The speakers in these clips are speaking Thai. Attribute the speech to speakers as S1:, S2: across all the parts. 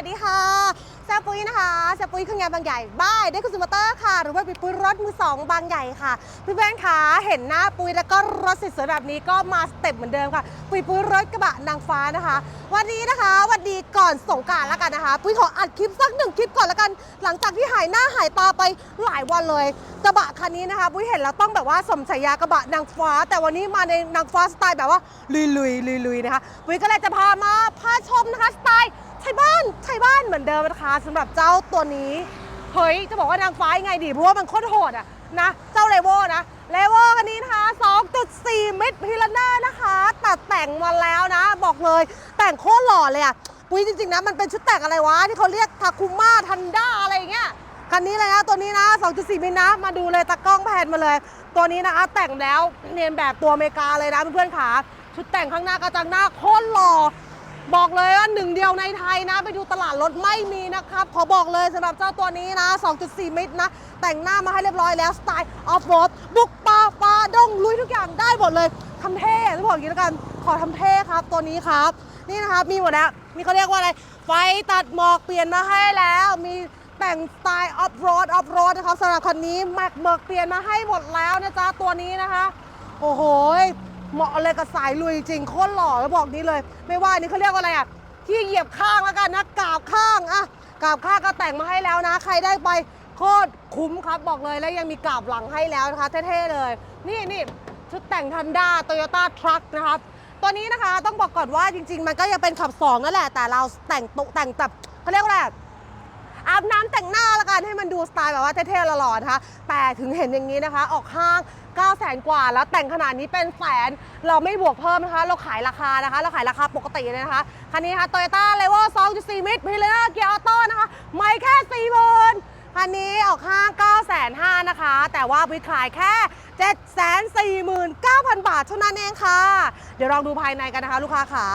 S1: วัสดีค่ะแซปุ้ยนะคะแซปุ้ยเครื่องงานบางใหญ่บ้ายได้คุณสมอเตอร์ค่ะ หรือว่าปุ้ยปุ้ยรถมือสองบางใหญ่ค่ะเพื่อนๆคะเห็นหน้าปุ้ยแล้วก็รถสวยๆแบบนี้ก็มาสเต็ปเหมือนเดิมค่ะ ปุ้ยปุ้ยรถกระบะนางฟ้านะคะ วันนี้นะคะวันดีก่อนสงการแล้วกันนะคะ ปุ้ยขออัดคลิปสักหนึ่งคลิปก่อนแล้วกัน หลังจากที่หายหน้าหายตาไปหลายวันเลยกระบะคันนี้นะคะปุ้ยเห็นแล้วต้องแบบว่าสมฉายากระบะนางฟ้า แต่วันนี้มาในนางฟ้าสไตล์แบบว่าลุยลุยลุยลุยๆนะคะปุ้ยก็เลยจะพามาพาชมนะคะสไตล์ ไทยบ้านไทยบ้านเหมือนเดิมนะคะสำหรับเจ้าตัวนี้เฮ้ยจะบอกว่านางฟ้ายังไงดีเพราะว่ามันโคตรโหดอะนะเจ้าเลโวนะเลโวคันนี้นะคะ 2.4มิตรพิลเนอร์นะคะตัดแต่งมาแล้วนะ บอกเลยแต่งโคตรหล่อเลยอะปุ้ยจริงๆนะมันเป็นชุดแต่งอะไรวะที่เขาเรียกทาคุมาทันด้าอะไรเงี้ยคันนี้เลยนะตัวนี้นะ 2.4 มิลนะ มาดูเลยตากล้องแผนมาเลย ตัวนี้นะคะแต่งแล้วเนียนแบบตัวอเมริกาเลยนะเพื่อนๆขาชุดแต่งข้างหน้ากระจังหน้าโคตรหล่อ บอกเลยว่าหนึ่งเดียวในไทยนะ ไปดูตลาดรถไม่มีนะครับ ขอบอกเลยสำหรับเจ้าตัวนี้นะ 2.4 มิตรนะ แต่งหน้ามาให้เรียบร้อยแล้ว สไตล์ออฟโรดบุกป่าป่าดงลุยทุกอย่างได้หมดเลยทำเท่จะบอกอย่างนี้แล้วกัน ขอทำเท่ครับตัวนี้ครับ นี่นะครับมีหมดแล้วมีเขาเรียกว่าอะไร ไฟตัดหมอกเปลี่ยนมาให้แล้วมีแต่งสไตล์ออฟโรดออฟโรดนะครับสำหรับคันนี้แม็กเบิกเปลี่ยนมาให้หมดแล้วนะจ๊ะตัวนี้นะคะ โอ้โห เหมาะเลยกับสายลุยจริงโคตรหล่อแล้วบอกนี้เลย ไม่ว่านี่เขาเรียกว่าอะไรอะที่เหยียบข้างแล้วกันนะกาบข้างอะกาบข้างก็แต่งมาให้แล้วนะ ใครได้ไปโคตรคุ้มครับบอกเลยแล้วยังมีกาบหลังให้แล้วนะคะเท่ๆเลย นี่นี่ชุดแต่งทันด้าโตโยต้าทรัคนะครับตัวนี้นะคะต้องบอกก่อนว่าจริง ๆ มันก็ยังเป็นขับสองนั่นแหละ แต่เราแต่งตุแต่งแบบเขาเรียกว่าอะไรอาบน้ำแต่งหน้าละกันให้มันดูสไตล์แบบว่าเท่ๆหล่อๆนะคะแต่ถึงเห็นอย่างนี้นะคะ ออกห้าง 9 0 0 0 0กว่า แล้วแต่งขนาดนี้เป็นแสน เราไม่บวกเพิ่มนะคะ เราขายราคานะคะ เราขายราคาปกติเลยนะคะ คันนี้นะคะ Toyota l e v o 2.4 มิตรพิลเลอร์เกียร์ออโต้นะคะ ไม่แค่ 4 0 0 0 0คันนี้ออกห้าง9 5 0 0 0นะคะ แต่ว่าวิขายแค่ 749,000 บาทเท่านั้นเองค่ะ เดี๋ยวลองดูภายในกันนะคะ ลูกค้าค่ะ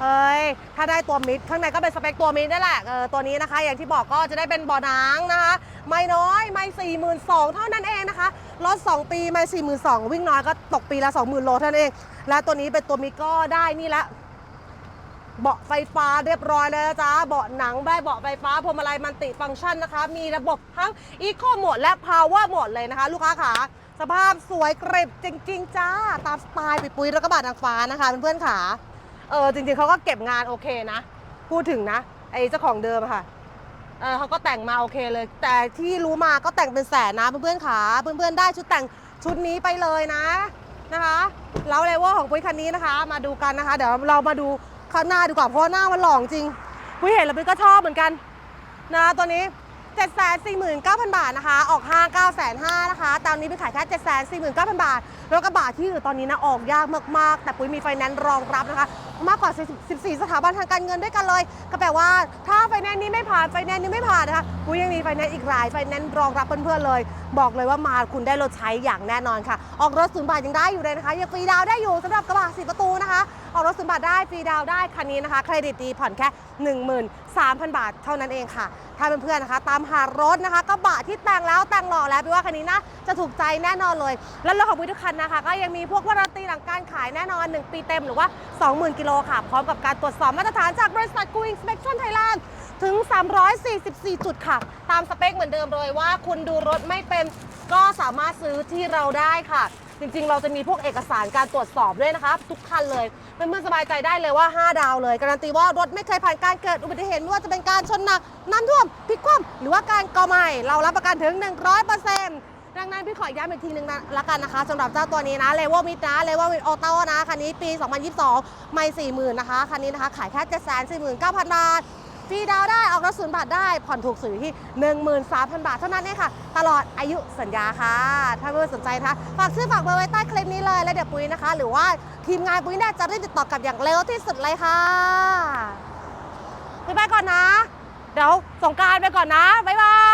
S1: เฮ้ย ถ้าได้ตัวมิดข้างในก็เป็นสเปคตัวมิดได้แหละเออตัวนี้นะคะ อย่างที่บอกก็จะได้เป็นบ่อน้ำนะคะ ไม่น้อย ไม่สี่หมื่นสองเท่านั้นเองนะคะ รถ 2 ปีไม่สี่หมื่นสองวิ่งน้อยก็ตกปีละ 20,000 โลเท่านั้นเอง และตัวนี้เป็นตัวมิดก็ได้นี่ละเบาะไฟฟ้าเรียบร้อยแล้วจ้าเบาะหนังได้เบาะไฟฟ้าพวงมาลัยมันติฟังก์ชันนะคะ มีระบบทั้ง Eco โหมดและ Power โหมดเลยนะคะ ลูกค้าขาสภาพสวยเกรบจริง ๆ จ้า ตามสไตล์ปุยๆแล้วก็บาดนางฟ้านะคะเพื่อนๆขา เออจริงๆเขาก็เก็บงานโอเคนะ พูดถึงนะ ไอ้เจ้าของเดิมอะค่ะเออเขาก็แต่งมาโอเคเลย แต่ที่รู้มาก็แต่งเป็นแสนนะเพื่อนๆขาเพื่อนๆได้ชุดแต่งชุดนี้ไปเลยนะนะคะแล้วเลเวลของปุ้ยคันนี้นะคะ มาดูกันนะคะ เดี๋ยวเรามาดูข้างหน้าดีกว่าเพราะหน้ามันหล่อจริงปุ้ยเห็นแล้วปุ้ยก็ชอบเหมือนกันนะตัวนี้749,000 บาทนะคะ ออกห้าง9,500นะคะ ตามนี้ไปขายแค่749,000 บาทแล้วกระบะที่อยู่ตอนนี้นะ ออกยากมาก ๆ แต่ปุ้ยมีไฟแนนซ์รองรับนะคะ มากกว่า 14 สถาบันทางการเงินด้วยกันเลย ก็แปลว่าถ้าไฟแนนซ์นี้ไม่ผ่านไฟแนนซ์นี้ไม่ผ่านนะคะกูยังมีไฟแนนซ์อีกหลายไฟแนนซ์รองรับเพื่อนๆเลย บอกเลยว่ามาคุณได้รถใช้อย่างแน่นอนค่ะ ออกรถศูนย์บาทยังได้อยู่เลยนะคะยังฟรีดาวได้อยู่สำหรับกระบะสีประตูนะคะ ออกรถศูนย์บาทได้ฟรีดาวได้คันนี้นะคะ เครดิตดีผ่อนแค่ 13,000 บาทเท่านั้นเองค่ะ ถ้าเพื่อนๆนะคะ ตามหารถนะคะกระบะที่แต่งแล้วแต่งหล่อแล้วพี่ว่าคันนี้นะจะถูกใจแน่นอนเลย แล้วรถของวิทุกคันนะคะ ก็ยังมีพวกวารันตีหลังการขายแน่นอน 1 ปีเต็มหรือว่า 20,000 กิโลค่ะ พร้อมกับการตรวจสอบมาตรฐานจากบริษัทกูอินสเป t ชั่นไทยแลนด์ถึง 344 จุดค่ะ ตามสเปคเหมือนเดิมเลยว่าคุณดูรถไม่เป็นก็สามารถซื้อที่เราได้ค่ะ จริงๆ เราจะมีพวกเอกสารการตรวจสอบด้วยนะคะ ทุกคันเลย เพื่อนๆสบายใจได้เลยว่า 5 ดาวเลย การันตีว่ารถไม่เคยผ่านการเกิดอุบัติเหตุไม่ว่าจะเป็นการชนหนักน้ำท่วมพลิกคว่ำหรือว่าการก่อไหม้เรารับประกันถึง 100%ดังนั้นพี่ขอย้ำอีกทีหนึ่งนะละกันนะคะสำหรับเจ้าตัวนี้นะเลเวลมิดนะเลเวลมิดออโต้นะคันนี้ปี 2022 ไม่40,000นะคะคันนี้นะคะขายแค่749,000 บาทฟรีดาวได้ออกรถศูนย์บาทได้ ผ่อนถูกสื่อที่ 13,000 บาทเท่านั้นเองค่ะ ตลอดอายุสัญญาค่ะ ถ้าเพื่อนสนใจนะคะฝากชื่อฝากเบอร์ไว้ใต้คลิปนี้เลย แล้วเดี๋ยวปุ้ยนะคะ หรือว่า ทีมงานปุ้ยเนี่ยจะได้ติดต่อกลับอย่างเร็วที่สุดเลยค่ะปุ้ยไปก่อนนะ เดี๋ยวสงการไปก่อนนะ บ๊ายบาย